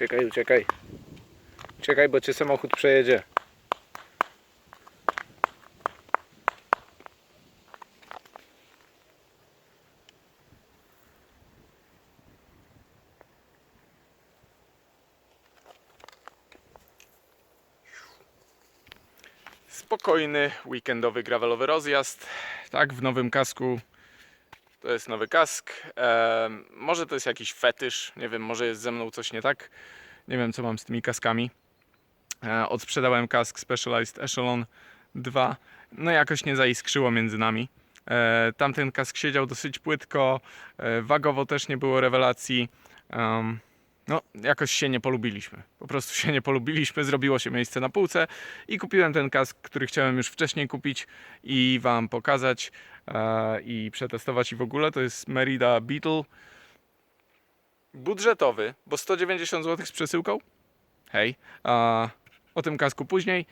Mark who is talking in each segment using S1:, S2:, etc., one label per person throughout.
S1: Uciekaj, uciekaj. Uciekaj, bo cię samochód przejedzie. Spokojny, weekendowy, gravelowy rozjazd. Tak, w nowym kasku. To jest nowy kask. Em, może to jest jakiś fetysz. Nie wiem, może jest ze mną coś nie tak. Nie wiem, co mam z tymi kaskami. E, odsprzedałem kask Specialized Echelon 2. No jakoś nie zaiskrzyło między nami. E, tamten kask siedział dosyć płytko. E, wagowo też nie było rewelacji. Em, no, jakoś się nie polubiliśmy. Po prostu się nie polubiliśmy, zrobiło się miejsce na półce i kupiłem ten kask, który chciałem już wcześniej kupić i Wam pokazać e, i przetestować i w ogóle. To jest Merida Beetle. Budżetowy, bo 190 zł z przesyłką. Hej. A, o tym kasku później.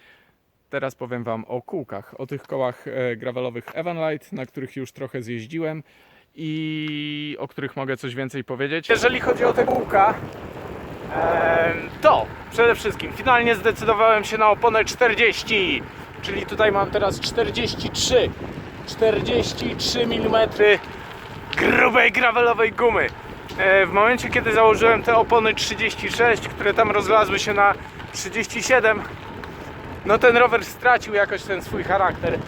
S1: Teraz powiem Wam o kółkach, o tych kołach e, gravelowych Evanlight, na których już trochę zjeździłem i o których mogę coś więcej powiedzieć. Jeżeli chodzi o te kółka, to przede wszystkim finalnie zdecydowałem się na oponę 40, czyli tutaj mam teraz 43, 43 mm grubej gravelowej gumy. E, W momencie kiedy założyłem te opony 36, które tam rozlazły się na 37, no ten rower stracił jakoś ten swój charakter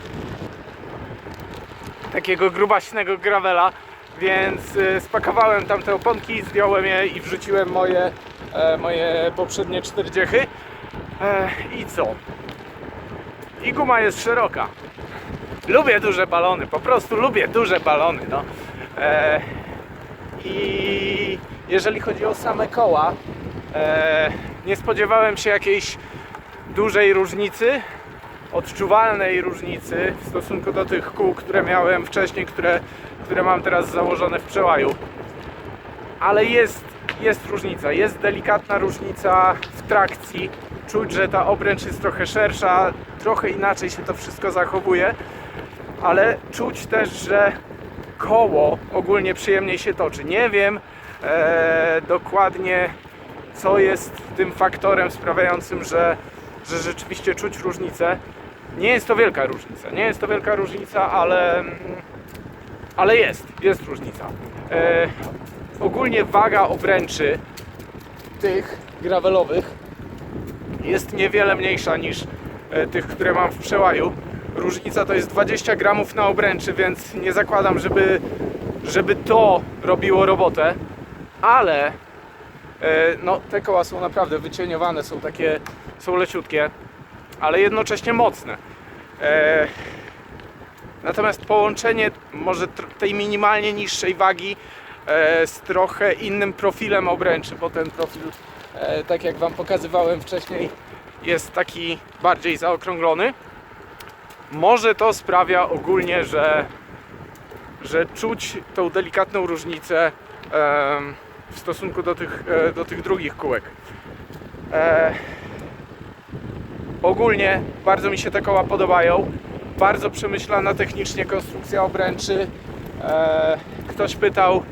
S1: takiego grubaśnego gravela, więc y, spakowałem tam te oponki, zdjąłem je i wrzuciłem moje, e, moje poprzednie czterdziechy. E, I co? I guma jest szeroka. Lubię duże balony, po prostu lubię duże balony. No. E, I jeżeli chodzi o same koła, nie spodziewałem się jakiejś dużej różnicy, odczuwalnej różnicy w stosunku do tych kół, które miałem wcześniej, które, które mam teraz założone w przełaju. Ale jest, jest różnica, jest delikatna różnica w trakcji. Czuć, że ta obręcz jest trochę szersza, trochę inaczej się to wszystko zachowuje, ale czuć też, że koło ogólnie przyjemniej się toczy. Nie wiem e, dokładnie, co jest tym faktorem sprawiającym, że, że rzeczywiście czuć różnicę. Nie jest to wielka różnica, nie jest to wielka różnica, ale, mm, ale jest, jest różnica. E, ogólnie waga obręczy tych gravelowych jest niewiele mniejsza niż e, tych, które mam w przełaju. Różnica to jest 20 gramów na obręczy, więc nie zakładam, żeby, żeby to robiło robotę, ale e, no, te koła są naprawdę wycieniowane, są takie, są leciutkie, ale jednocześnie mocne. E, natomiast połączenie może tej minimalnie niższej wagi e, z trochę innym profilem obręczy, bo ten profil, e, tak jak Wam pokazywałem wcześniej, jest taki bardziej zaokrąglony. Może to sprawia ogólnie, że, że czuć tą delikatną różnicę w stosunku do tych, do tych drugich kółek. Ogólnie bardzo mi się te koła podobają. Bardzo przemyślana technicznie konstrukcja obręczy. E, ktoś pytał,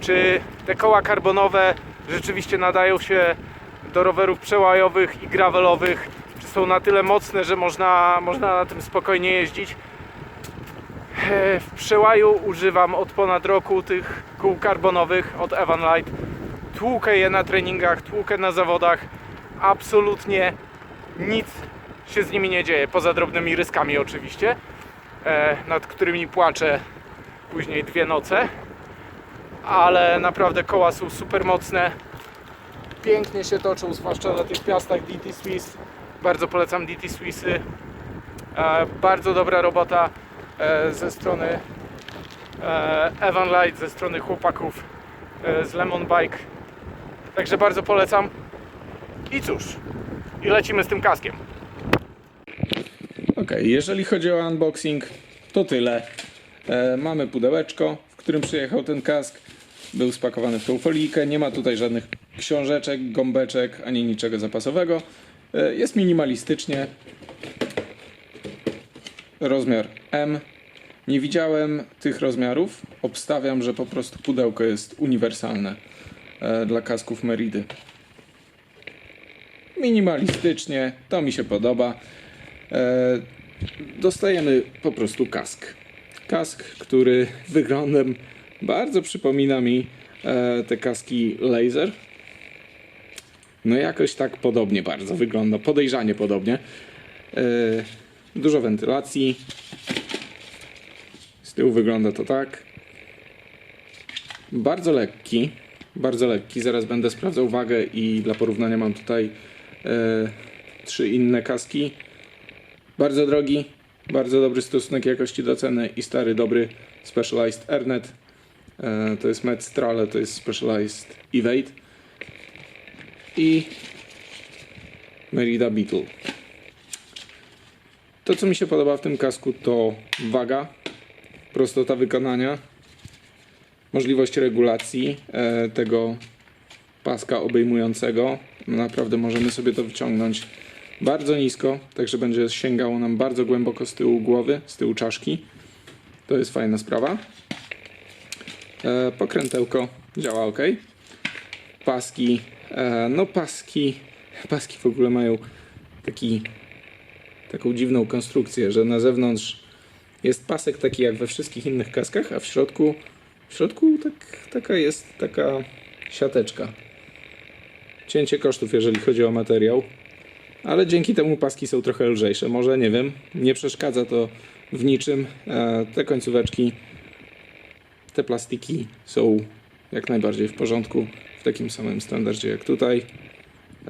S1: czy te koła karbonowe rzeczywiście nadają się do rowerów przełajowych i gravelowych, czy są na tyle mocne, że można, można na tym spokojnie jeździć. E, W przełaju używam od ponad roku tych kół karbonowych od Evanlight. Tłukę je na treningach, tłukę na zawodach. Absolutnie nic się z nimi nie dzieje, poza drobnymi ryskami oczywiście, e, nad którymi płaczę później dwie noce. Ale naprawdę koła są super mocne. Pięknie się toczą, zwłaszcza na tych piastach DT Swiss. Bardzo polecam DT Swissy. E, bardzo dobra robota e, ze strony Evan Light, ze strony chłopaków z Lemon Bike. Także bardzo polecam. I cóż, i lecimy z tym kaskiem. Ok, jeżeli chodzi o unboxing, to tyle. E, mamy pudełeczko, w którym przyjechał ten kask. Był spakowany w tą folijkę. Nie ma tutaj żadnych książeczek, gąbeczek ani niczego zapasowego. E, jest minimalistycznie. Rozmiar M. Nie widziałem tych rozmiarów. Obstawiam, że po prostu pudełko jest uniwersalne e, dla kasków Meridy. Minimalistycznie, to mi się podoba. E, dostajemy po prostu kask. Kask, który wyglądem bardzo przypomina mi e, te kaski laser. No jakoś tak podobnie bardzo wygląda, podejrzanie podobnie. E, dużo wentylacji. Z tyłu wygląda to tak. Bardzo lekki, bardzo lekki. Zaraz będę sprawdzał wagę i dla porównania mam tutaj trzy inne kaski. Bardzo drogi, bardzo dobry stosunek jakości do ceny i stary, dobry Specialized Airnet. E, to jest Medstrale, to jest Specialized Evade. I Merida Beetle. To, co mi się podoba w tym kasku, to waga, prostota wykonania, możliwość regulacji e, tego paska obejmującego. Naprawdę możemy sobie to wyciągnąć bardzo nisko, także będzie sięgało nam bardzo głęboko z tyłu głowy, z tyłu czaszki. To jest fajna sprawa. E, pokrętełko działa ok. Paski, e, no paski, paski w ogóle mają taki, taką dziwną konstrukcję, że na zewnątrz jest pasek taki jak we wszystkich innych kaskach, a w środku, w środku tak, taka jest taka siateczka. Cięcie kosztów, jeżeli chodzi o materiał, ale dzięki temu paski są trochę lżejsze. Może nie wiem, nie przeszkadza to w niczym. E, te końcóweczki, te plastiki są jak najbardziej w porządku, w takim samym standardzie jak tutaj.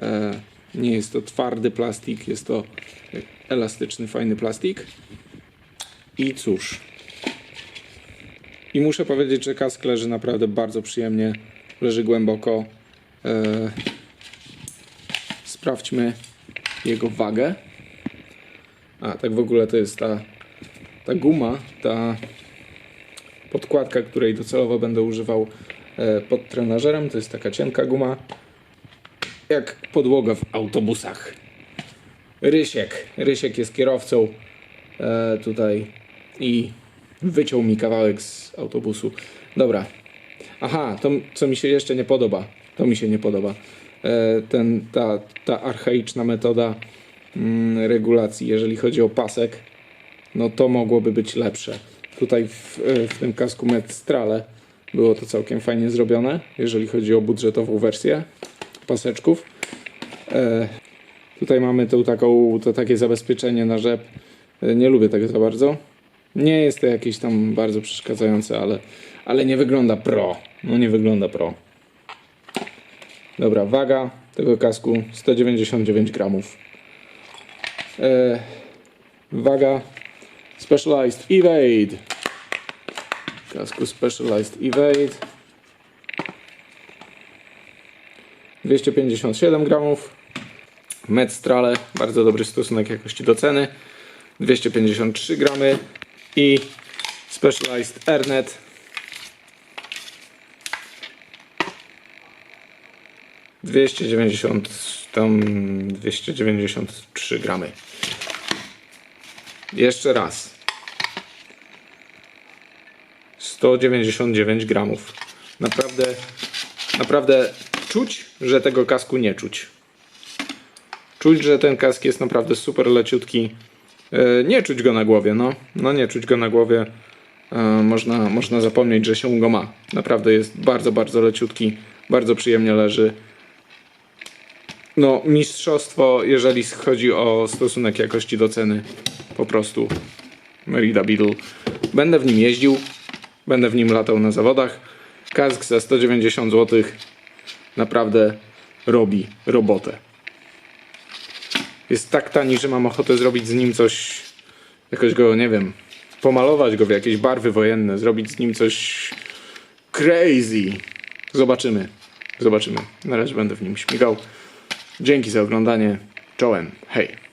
S1: E, nie jest to twardy plastik, jest to elastyczny, fajny plastik. I cóż. I muszę powiedzieć, że kask leży naprawdę bardzo przyjemnie, leży głęboko. Sprawdźmy jego wagę. A, tak w ogóle to jest ta, ta guma, ta podkładka, której docelowo będę używał e, pod trenażerem. To jest taka cienka guma, jak podłoga w autobusach. Rysiek. Rysiek jest kierowcą e, tutaj i wyciął mi kawałek z autobusu. Dobra. Aha, to co mi się jeszcze nie podoba. To mi się nie podoba. E, ten, ta, ta archaiczna metoda mm, regulacji, jeżeli chodzi o pasek, no to mogłoby być lepsze. Tutaj w, e, w tym kasku Medstrale było to całkiem fajnie zrobione, jeżeli chodzi o budżetową wersję paseczków. E, tutaj mamy tą taką, to takie zabezpieczenie na rzep. Nie lubię tego za bardzo. Nie jest to jakieś tam bardzo przeszkadzające, ale, ale nie wygląda pro. No nie wygląda pro. Dobra, waga tego kasku 199 gramów. E, waga Specialized Evade. Kasku Specialized Evade. 257 gramów. Medstrale, bardzo dobry stosunek jakości do ceny. 253 gramy i Specialized Airnet 290 tam 293 gramy. Jeszcze raz. 199 gramów. Naprawdę, naprawdę czuć, że tego kasku nie czuć. Czuć, że ten kask jest naprawdę super leciutki. E, nie czuć go na głowie, no. No nie czuć go na głowie. E, można, można zapomnieć, że się go ma. Naprawdę jest bardzo, bardzo leciutki. Bardzo przyjemnie leży. No, mistrzostwo, jeżeli chodzi o stosunek jakości do ceny. Po prostu. Merida Beetle. Będę w nim jeździł. Będę w nim latał na zawodach. Kask za 190 zł naprawdę robi robotę. Jest tak tani, że mam ochotę zrobić z nim coś, jakoś go, nie wiem, pomalować go w jakieś barwy wojenne, zrobić z nim coś crazy. Zobaczymy. Zobaczymy. Na razie będę w nim śmigał. Dzięki za oglądanie. Czołem. Hej.